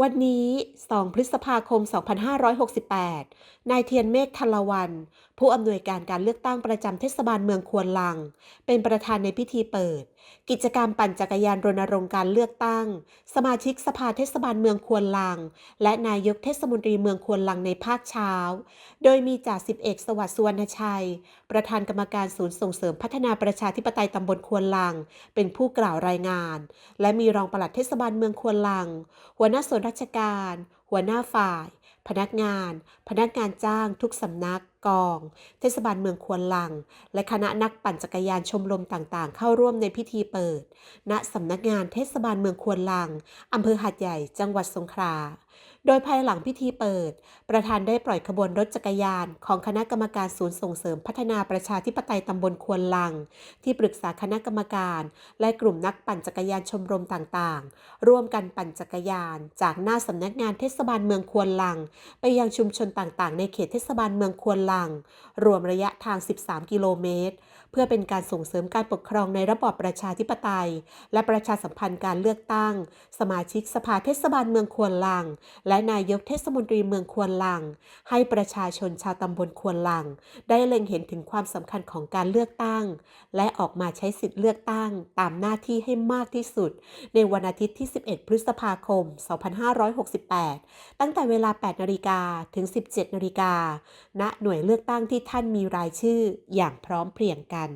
วันนี้ 2 พฤษภาคม 2568 นายเทียนเมฆทลวัน ผู้อำนวยการการเลือกตั้งประจำเทศบาลเมืองควนลัง เป็นประธานในพิธีเปิด กิจกรรมปั่นจักรยานรณรงค์การเลือกตั้ง สมาชิกสภาเทศบาลเมืองควนลัง และนายกเทศมนตรีเมืองควนลังในภาคเช้า โดยมีจ่าสิบเอกสวัสดิ์สุวรรณชัย ประธานกรรมการศูนย์ส่งเสริมพัฒนาประชาธิปไตยตำบลควนลัง เป็นผู้กล่าวรายงาน และมีรองปลัดเทศบาลเมืองควนลัง หัวหน้าส่วนราชการ หัวหน้าฝ่าย พนักงาน พนักงานจ้างทุกสำนักกอง เทศบาลเมืองควนลัง และคณะนักปั่นจักรยานชมรมต่างๆ เข้าร่วมในพิธีเปิด ณสำนักงานเทศบาลเมืองควนลังอำเภอหาดใหญ่จังหวัดสงขลาโดยภายหลังพิธีเปิด ประธานได้ปล่อยขบวนรถจักรยาน ของคณะกรรมการศูนย์ส่งเสริมพัฒนาประชาธิปไตยตำบลควนลัง ที่ปรึกษาคณะกรรมการ และกลุ่มนักปั่นจักรยานชมรมต่างๆ ร่วมกันปั่นจักรยาน จากหน้าสำนักงานเทศบาลเมืองควนลัง ไปยังชุมชนต่างๆ ในเขตเทศบาลเมืองควนลัง รวมระยะทาง 13 กิโลเมตร เพื่อเป็นการส่งเสริมการปกครองในระบอบประชาธิปไตย และประชาสัมพันธ์การเลือกตั้ง สมาชิกสภาเทศบาลเมืองควนลัง และนายกเทศมนตรีเมืองควนลัง ให้ประชาชนชาวตำบลควนลัง ได้เล็งเห็นถึงความสำคัญของการเลือกตั้ง และออกมาใช้สิทธิเลือกตั้ง ตามหน้าที่ให้มากที่สุด ในวันอาทิตย์ที่ 11 พฤษภาคม 2568ตั้งแต่เวลา 8นาฬิกาถึง 17นาฬิกาณหน่วยเลือกตั้งที่ท่านมีรายชื่ออย่างพร้อมเพรียงกัน